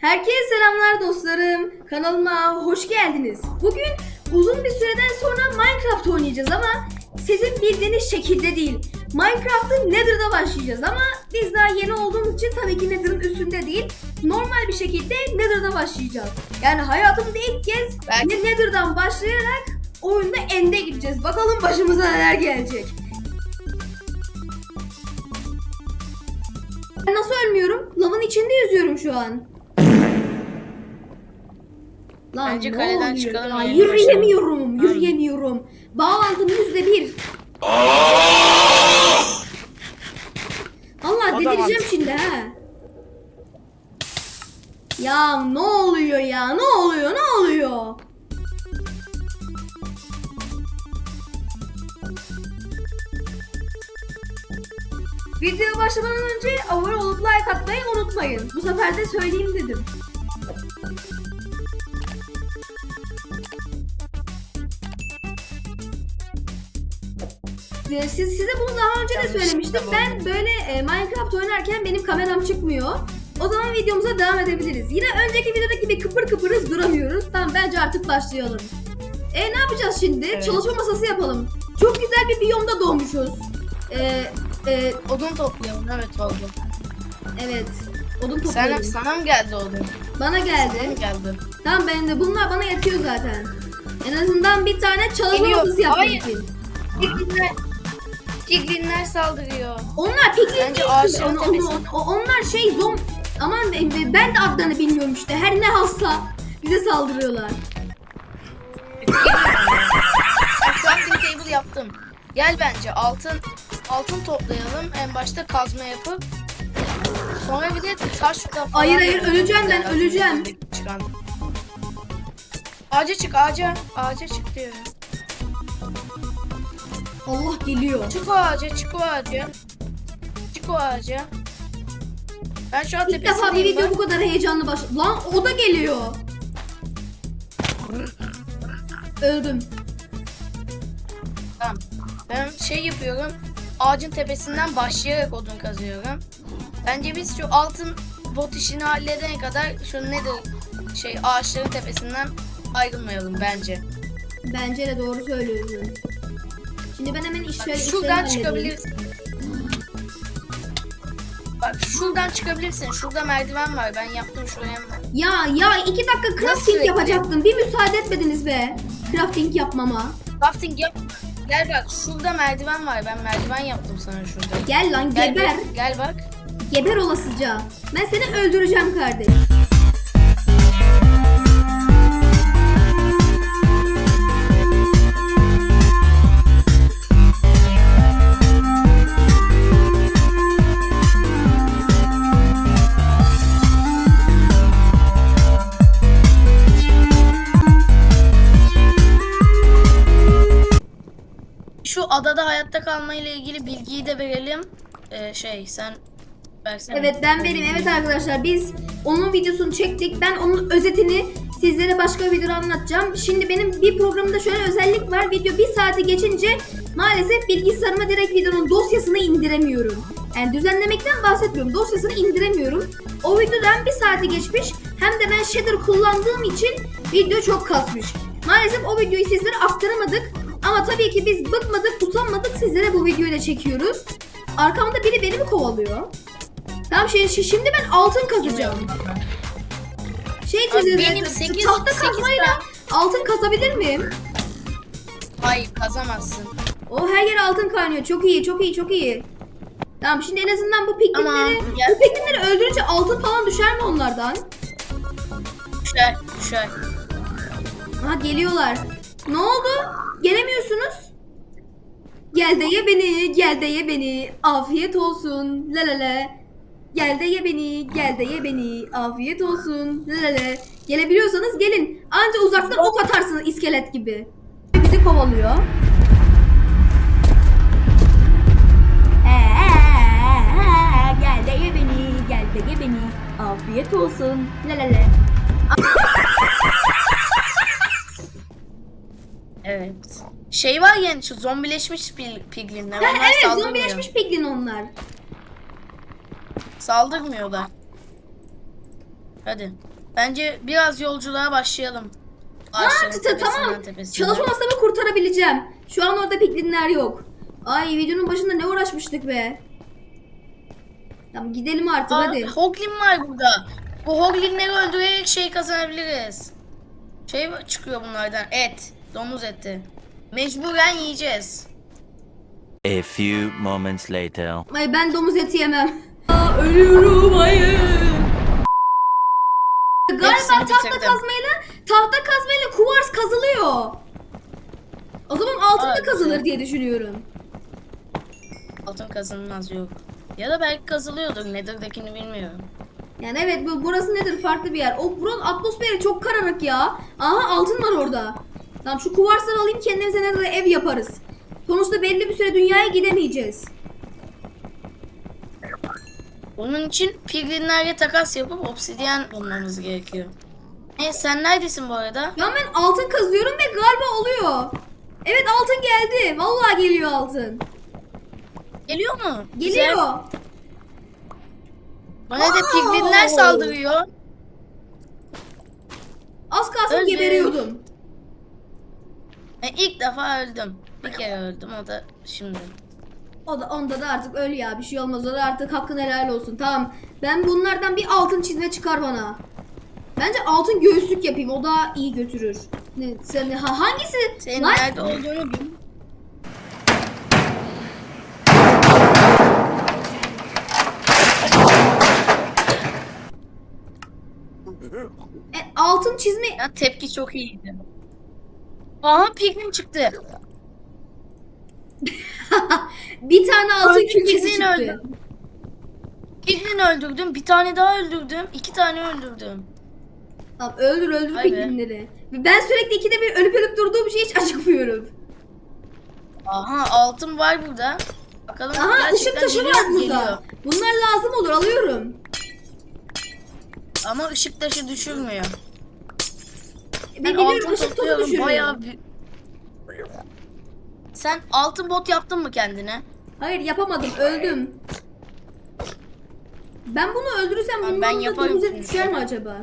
Herkese selamlar dostlarım. Kanalıma hoş geldiniz. Bugün uzun bir süreden sonra Minecraft oynayacağız ama sizin bildiğiniz şekilde değil. Minecraft'ın Nether'da başlayacağız ama biz daha yeni olduğumuz için tabii ki Nether'ın üstünde değil. Normal bir şekilde Nether'da başlayacağız. Yani hayatımızda ilk kez ne- Nether'dan başlayarak oyunda End'e gideceğiz. Bakalım başımıza neler gelecek. Ben nasıl ölmüyorum? Lavın içinde yüzüyorum şu an. Lan Bence ne kaleden oluyor çıkalım, ya? yeni Yürüyemiyorum, yürüyemiyorum. Bağlantım yüzde bir. Da delireceğim şimdi ha. Ya ne oluyor ya? Ne oluyor? Ne oluyor? Videoya başlamadan önce abone olup like atmayı unutmayın. Bu sefer de söyleyeyim dedim. Siz, size bunu daha önce de tamam. Ben böyle e, Minecraft oynarken benim kameram çıkmıyor. O zaman videomuza devam edebiliriz. Yine önceki videodaki gibi kıpır kıpırız duramıyoruz. Tamam bence artık başlayalım. E ne yapacağız şimdi? Evet. Çalışma masası yapalım. Çok güzel bir biyomda doğmuşuz. E, e, Odun toplayalım evet oldu. evet. Odun Sana, toplayalım. sana mı geldi odun? Bana Sana geldi. mı geldi? Tamam ben de bunlar bana yetiyor zaten. En azından bir tane çalışma Geliyor. masası yapmak Hayır. için. Piglinler, piglinler saldırıyor. Onlar piglin Bence değil. ağaçların On- on- tepesinde. on- onlar şey zom... Aman ben, ben de adlarını bilmiyorum işte. Her ne hassa bize saldırıyorlar. Crafting table yaptım. Gel bence altın altın toplayalım. En başta kazma yapıp sonra bir de taş da falan. Hayır, hayır, öleceğim ben, öleceğim. Çıkan. Ağaca çık ağaca. Ağaca çık diyorum. Allah geliyor. Çık o ağaca, çık o ağaca. Çık o ağaca. Ben şu an İlk defa bir tepesindeyim video bak. bu kadar heyecanlı baş... Lan o da geliyor. Öldüm. Tamam. Ben şey yapıyorum. Ağacın tepesinden başlayarak odun kazıyorum. Bence biz şu altın bot işini halledene kadar şu nedir şey ağaçların tepesinden ayrılmayalım bence. Bence de doğru söylüyorsun. Şimdi ben hemen işler işleri Şuradan halledeyim. çıkabilirsin. Bak şuradan çıkabilirsin. Şurada merdiven var. Ben yaptım şuraya. Ya ya iki dakika crafting yapacaktım. Bir müsaade etmediniz be. Crafting yapmama. Crafting yap. Gel bak şurada merdiven var. Ben merdiven yaptım sana şurada. Gel lan Gel, geber. bir- gel bak. Geber olasıca. Ben seni öldüreceğim kardeş. Şu adada hayatta kalma ile ilgili bilgiyi de verelim. Ee, şey sen versene. Evet ben benim. Evet arkadaşlar biz onun videosunu çektik. Ben onun özetini sizlere başka bir videoda anlatacağım. Şimdi benim bir programda şöyle özellik var. Video bir saati geçince maalesef bilgisayarıma direkt videonun dosyasını indiremiyorum. Yani düzenlemekten bahsetmiyorum. Dosyasını indiremiyorum. O videodan bir saati geçmiş. Hem de ben shader kullandığım için video çok kasmış. Maalesef o videoyu sizlere aktaramadık. Ama tabii ki biz bıkmadık, utanmadık. Sizlere bu videoyu da çekiyoruz. Arkamda biri beni mi kovalıyor? Tamam şey, şimdi ben altın kazacağım. Şey Abi size benim sekiz- tahta sekiz kazmayla altın kazabilir miyim? Hayır kazamazsın. O her yer altın kaynıyor. Çok iyi, çok iyi, çok iyi. Tamam şimdi en azından bu gel. bu piknikleri öldürünce altın falan düşer mi onlardan? Düşer düşer. Ha geliyorlar. Ne oldu? Gelemiyorsunuz. Gel de ye beni, gel de ye beni. Afiyet olsun. La la la. Gel de ye beni, gel de ye beni. Afiyet olsun. La la la. Gelebiliyorsanız gelin. Anca uzaktan ok atarsınız iskelet gibi. Bizi kovalıyor. Gel de ye beni, gel de ye beni. Afiyet olsun. La la la. Evet. Şey var yani şu zombileşmiş pil- piglinler. Ha, Onlar evet saldırmıyor. zombileşmiş piglin onlar. Saldırmıyorlar. Hadi. Bence biraz yolculuğa başlayalım. Ha, Ağaçların tamam. tepesinden. Çalışma masamı kurtarabileceğim. Şu an orada piklinler yok. Ay videonun başında ne uğraşmıştık be. Tamam gidelim artık Aa, hadi. Hoglin var burada. Bu Hoglinleri öldürerek şey kazanabiliriz. Şey çıkıyor bunlardan. Et. Domuz eti. Mecburen yiyeceğiz. A few moments later. Ay ben domuz eti yemem. Aa, ölüyorum hayır. Galiba tahta bitirdim. kazmayla tahta kazmayla kuvars kazılıyor. O zaman altın da Aa, kazılır güzel. diye düşünüyorum. Altın kazanılmaz yok. Ya da belki kazılıyordur. Nether'dakini bilmiyorum. Yani evet bu burası nedir farklı bir yer. O buranın atmosferi çok karanlık ya. Aha altın var orada. Tamam şu kuvarsları alayım kendimize ne kadar ev yaparız. Sonuçta belli bir süre dünyaya gidemeyeceğiz. Bunun için piglinlerle takas yapıp obsidyen bulmamız gerekiyor. E sen neredesin bu arada? Ya ben altın kazıyorum ve galiba oluyor. Evet altın geldi. Vallahi geliyor altın. Geliyor mu? Geliyor. Güzel. Bana da piglinler saldırıyor. Az kalsın Öldüm. geberiyordum. E, ilk defa öldüm. Bir kere öldüm o da şimdi. O da onda da artık öl ya bir şey olmaz. O da artık hakkın helal olsun. Tamam. Ben bunlardan bir altın çizme çıkar bana. Bence altın göğüslük yapayım. O da iyi götürür. Ne sen ha, hangisi? Senin Lan, nerede olduğunu bil. e, altın çizme Ya tepki çok iyiydi. Aha piglin çıktı. bir tane altın Öldü, çıktı. öldü. Piglin öldürdüm. Bir tane daha öldürdüm. iki tane öldürdüm. Tamam öldür öldür Vay be. Ben sürekli ikide bir ölüp ölüp durduğum şey hiç acıkmıyorum. Aha altın var burada. Bakalım Aha ışık gerçekten taşı geliyor var mu? burada. Geliyor. Bunlar lazım olur alıyorum. Ama ışık taşı düşürmüyor. Ben Ben biliyorum altın topluyorum. Bayağı bir... Sen altın bot yaptın mı kendine? Hayır yapamadım öldüm. Ben bunu öldürürsem bunun ben da düşer mi acaba?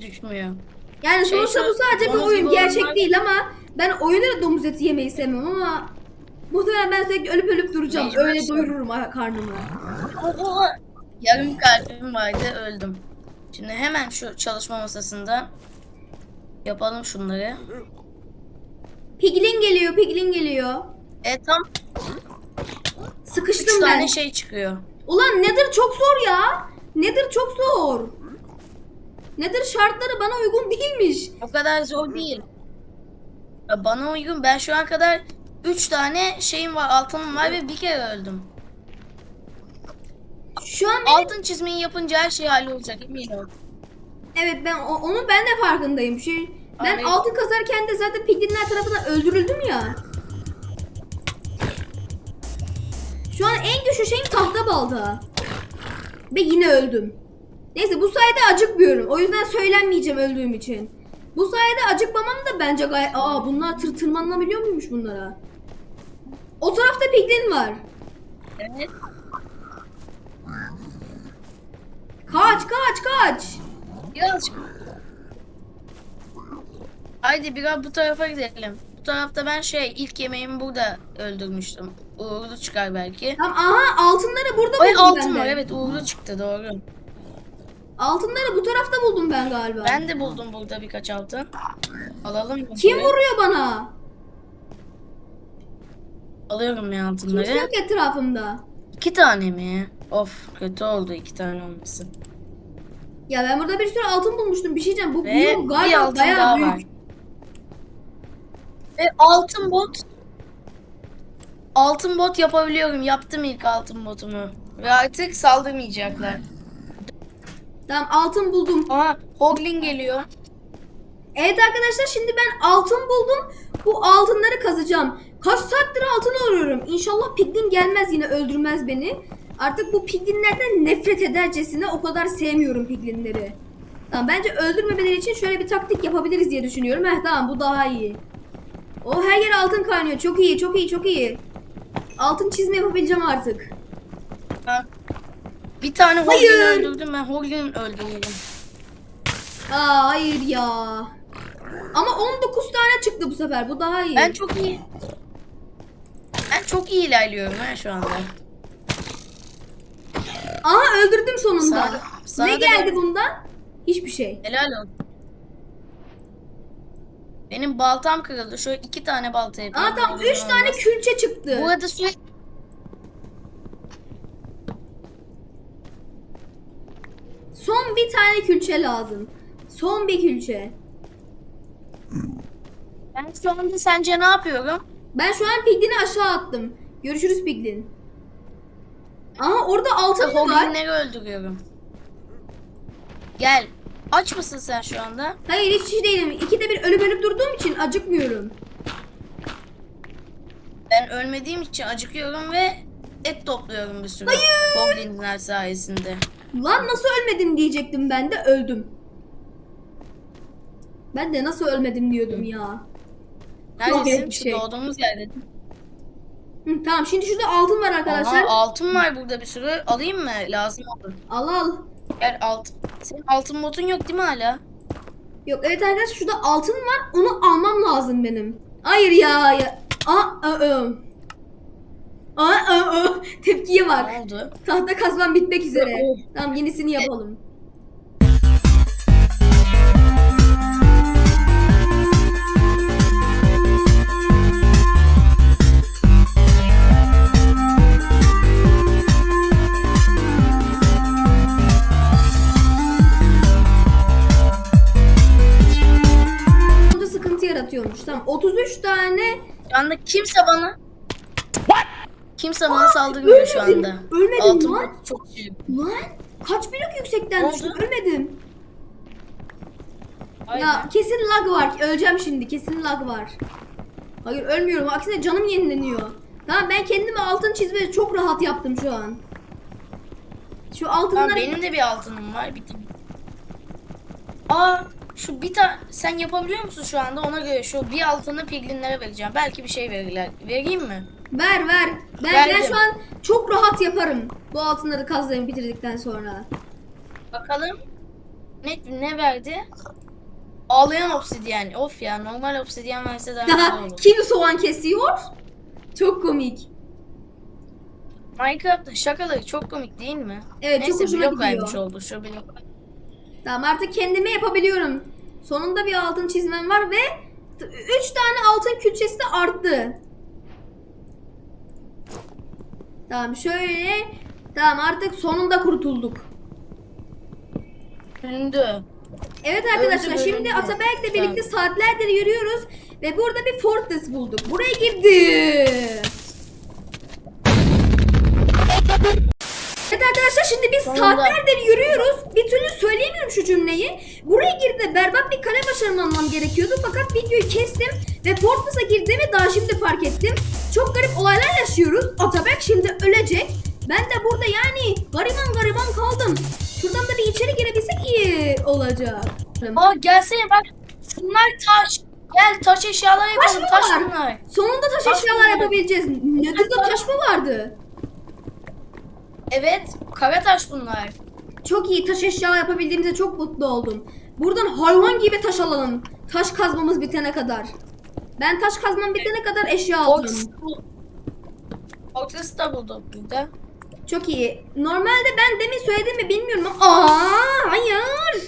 Düşmüyor. Yani Şey, sonuçta bu sadece bir oyun gerçek değil ama ben oyunda da domuz eti yemeyi sevmem ama muhtemelen ben sürekli ölüp ölüp duracağım. Mecbur Öyle doyururum ar- karnımı. Yarım kalbim vardı öldüm. Şimdi hemen şu çalışma masasında yapalım şunları. Piglin geliyor, piglin geliyor. E tam Sıkıştım 3 ben. tane şey çıkıyor. Ulan Nether çok zor ya. Nether çok zor. Nether şartları bana uygun değilmiş. O kadar zor değil. Ya Bana uygun. Ben şu an kadar 3 tane şeyim var, altınım var ve bir kere öldüm. Şu an benim- Altın çizmeyi yapınca her şey hallolacak emin ol. evet ben o- onun ben de farkındayım. Şey, ben Ay. altın kazarken de zaten piglinler tarafından öldürüldüm ya. Şu an en güçlü şeyim tahta balta. Ve yine öldüm. Neyse bu sayede acıkmıyorum. O yüzden söylenmeyeceğim öldüğüm için. Bu sayede acıkmamam da bence gayet... Aa bunlar tır tırmanabiliyor muymuş bunlara? O tarafta piglin var. Evet. Kaç kaç kaç. Birazcık. Haydi biraz bu tarafa gidelim. Bu tarafta ben şey ilk yemeğimi burada öldürmüştüm. Uğurlu çıkar belki. Tamam aha altınları burada Ay buldum altın ben var de. evet uğurlu çıktı doğru. Altınları bu tarafta buldum ben galiba. Ben de buldum burada birkaç altın. Alalım mı? Kim vuruyor bana? Alıyorum ya Kimse altınları. yok etrafımda. İki tane mi? Of kötü oldu iki tane olması. Ya ben burada bir sürü altın bulmuştum. Bir şey diyeceğim. Bu Ve biyom bir galiba altın bayağı daha büyük. var. Ve altın bot. Altın bot yapabiliyorum. Yaptım ilk altın botumu. Ve artık saldırmayacaklar. Tamam altın buldum. Aha Hoglin geliyor. Evet arkadaşlar şimdi ben altın buldum. Bu altınları kazacağım. Kaç saattir altın arıyorum. İnşallah piglin gelmez yine öldürmez beni. Artık bu piglinlerden nefret edercesine o kadar sevmiyorum piglinleri. Tamam bence öldürmemeleri için şöyle bir taktik yapabiliriz diye düşünüyorum. Heh tamam bu daha iyi. O her yer altın kaynıyor. Çok iyi çok iyi çok iyi. Altın çizme yapabileceğim artık. Ha. Bir tane Hayır. Hoglin öldürdüm ben Hoglin öldürüyorum. Aa hayır ya. Ama 19 tane çıktı bu sefer. Bu daha iyi. Ben çok iyi. Ben çok iyi ilerliyorum ha şu anda. Aha öldürdüm sonunda. Sana- sana ne geldi gel- bundan? Hiçbir şey. Helal olsun. Benim baltam kırıldı. Şöyle iki tane balta yapayım. Aa tamam Ne 3 olur tane olmaz. külçe çıktı. Bu arada sürekli Son bir tane külçe lazım. Son bir külçe. Ben şu anda sence ne yapıyorum? Ben şu an Piglin'i aşağı attım. Görüşürüz Piglin. Aha orada altın mı var? Hoglinleri öldürüyorum. Gel. Aç mısın sen şu anda? Hayır hiç hiç değilim. İkide bir ölüp ölüp durduğum için acıkmıyorum. Ben ölmediğim için acıkıyorum ve et topluyorum bir sürü. Goblinler sayesinde. Lan nasıl ölmedim diyecektim ben de öldüm. Ben de nasıl ölmedim diyordum ya. Neredesin? Şu şey. doğduğumuz yerde. Hı, tamam şimdi şurada altın var arkadaşlar. Aha, altın var burada bir sürü. Alayım mı? Lazım olur. Al al. Gel alt. Senin altın botun yok değil mi hala? Yok evet arkadaşlar şurada altın var. Onu almam lazım benim. Hayır ya. ya. Aa, aa, aa. Aa, aa, aa. Tepkiye bak. Ne oldu? Tahta kazmam bitmek üzere. Tamam yenisini yapalım. 33 tane Şu anda kimse bana... Kimse bana saldırmıyor şu ölmedim. anda. Ölmedim Altın lan. çok iyi. Lan kaç blok yüksekten düştüm ölmedim. Haydi. Ya kesin lag var. Öleceğim şimdi. Kesin lag var. Hayır ölmüyorum. Aksine canım yenileniyor. Tamam ben kendime altın çizmeyi çok rahat yaptım şu an. Şu altınlar... Tamam, benim de bir altınım var. Tane. Aa şu bir tane sen yapabiliyor musun şu anda ona göre şu bir altını piglinlere vereceğim. Belki bir şey verirler. Vereyim mi? Ver ver. Ben, ben Verdim. şu an çok rahat yaparım. Bu altınları kazlayıp bitirdikten sonra. Bakalım. Ne ne verdi? Ağlayan obsidyen. Of ya normal obsidyen verse daha güzel olur. Kim soğan kesiyor? Çok komik. Minecraft'ın şakaları çok komik değil mi? Evet, çok Neyse hoşuma blok gidiyor. vermiş oldu şu blok. Tamam artık kendime yapabiliyorum. Sonunda bir altın çizmem var ve 3 tane altın külçesi de arttı. Tamam şöyle. Tamam artık sonunda kurtulduk. Döndü. Evet arkadaşlar Öldü, şimdi öldü. Ataberk'le birlikte saatlerdir yürüyoruz ve burada bir fortress bulduk. Buraya girdik. Evet arkadaşlar şimdi biz Sonunda. saatlerdir yürüyoruz. Bir türlü söyleyemiyorum şu cümleyi. Buraya girdi berbat bir kale başarmam gerekiyordu fakat videoyu kestim ve Fortress'a girdiğimi daha şimdi fark ettim. Çok garip olaylar yaşıyoruz. Ataberk şimdi ölecek. Ben de burada yani gariban gariban kaldım. Şuradan da bir içeri girebilsek iyi olacak. Aa gelsene bak. Şunlar taş. Gel taş eşyalar Taş yapalım. Taş, var? bunlar. Sonunda taş, Taş eşyalar mı? yapabileceğiz. Nether'da taş mı vardı? Evet. Kara taş bunlar. Çok iyi taş eşyalar yapabildiğimize çok mutlu oldum. Buradan hayvan gibi taş alalım. Taş kazmamız bitene kadar. Ben taş kazmam bitene kadar eşya. Fortress- Fortress da bulduk burada. Çok iyi. Normalde ben demin söyledim mi bilmiyorum ama aa hayır.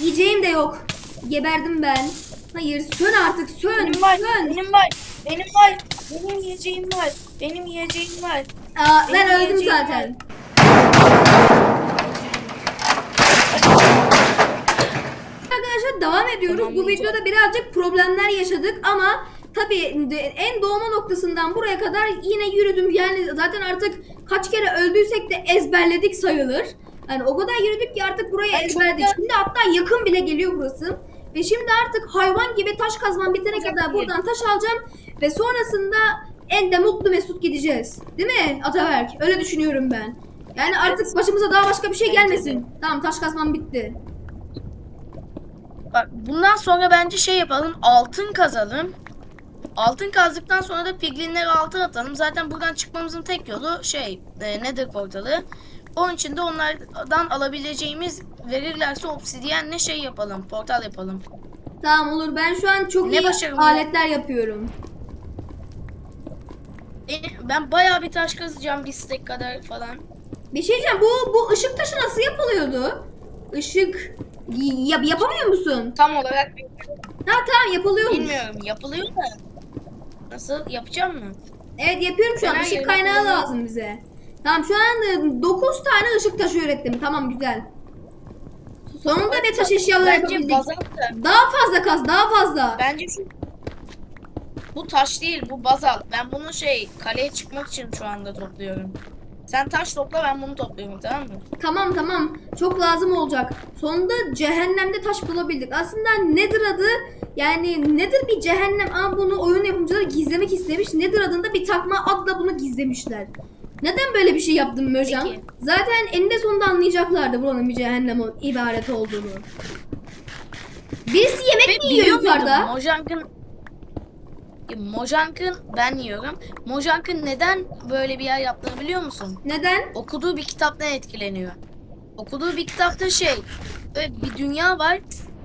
Yiyeceğim de yok. Geberdim ben. Hayır sön artık sön Benim var. sön. Benim var. Benim var. Benim yiyeceğim var. Benim yiyeceğim var. Aa, ben öldüm zaten. Arkadaşlar devam ediyoruz. Bu Tamamlayacağım. videoda birazcık problemler yaşadık ama tabii en doğma noktasından buraya kadar yine yürüdüm. Yani zaten artık kaç kere öldüysek de ezberledik sayılır. Yani o kadar yürüdük ki artık burayı ezberledik. Şimdi hatta yakın bile geliyor burası. Ve şimdi artık hayvan gibi taş kazmam bitene Çok kadar iyi. buradan taş alacağım. Ve sonrasında en de mutlu mesut gideceğiz. Değil mi Ataberk? Öyle düşünüyorum ben. Yani artık başımıza daha başka bir şey gelmesin. Tamam taş kazmam bitti. Bak bundan sonra bence şey yapalım. Altın kazalım. Altın kazdıktan sonra da piglinleri altın atalım. Zaten buradan çıkmamızın tek yolu şey e, Nether portalı. Onun için de onlardan alabileceğimiz verirlerse obsidyenle şey yapalım. Portal yapalım. Tamam olur. Ben şu an çok Ne iyi aletler yapıyorum. E, ben bayağı bir taş kazacağım bir stek kadar falan. Bir şey diyeceğim. Bu bu ışık taşı nasıl yapılıyordu? Işık yap yapamıyor musun? Tam olarak Ha tamam yapılıyormuş. bilmiyorum. Yapılıyor da. Nasıl yapacağım mı? Evet yapıyorum şu an. Yerine kaynağı kullanıyorum. lazım bize. Tamam şu an 9 tane ışık taşı ürettim. Tamam güzel. Sonunda bir taş eşyaları Bence yapabildik. bazalt da. Daha fazla kaz, daha fazla. Bence şu bu taş değil bu bazalt. Ben bunu şey kaleye çıkmak için şu anda topluyorum. Sen taş topla ben bunu topluyorum tamam mı? Tamam tamam. Çok lazım olacak. Sonunda cehennemde taş bulabildik. Aslında nedir adı? Yani nedir bir cehennem? Ama bunu oyun yapımcıları gizlemek istemiş. Nedir adında bir takma adla bunu gizlemişler. Neden böyle bir şey yaptın Möjan? Peki. Zaten eninde sonunda anlayacaklardı buranın bir cehennem ibaret olduğunu. Birisi yemek Ve mi yiyor yukarıda? Mojank'ın E, Mojank'ın ben yiyorum. Mojank'ın neden böyle bir yer yaptığını biliyor musun? Neden? Okuduğu bir kitaptan etkileniyor. Okuduğu bir kitapta şey böyle bir dünya var.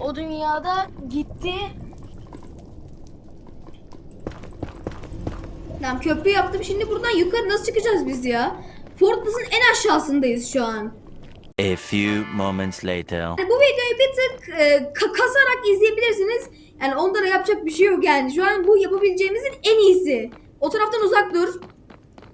O dünyada gitti Tamam köprü yaptım. Şimdi buradan yukarı nasıl çıkacağız biz ya? Fortress'ın en aşağısındayız şu an. A few moments later. Bu videoyu bir tık e, ka- kasarak izleyebilirsiniz. Yani onda da yapacak bir şey yok yani. Şu an bu yapabileceğimizin en iyisi. O taraftan uzak dur.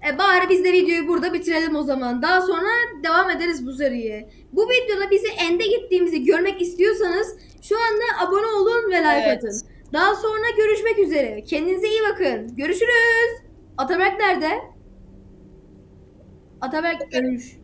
E, bari biz de videoyu burada bitirelim o zaman. Daha sonra devam ederiz bu seriye. Bu videoda bizi ende gittiğimizi görmek istiyorsanız şu anda abone olun ve like Evet. atın. Daha sonra görüşmek üzere. Kendinize iyi bakın. Görüşürüz. Ataberk nerede? Ataberk ölmüş.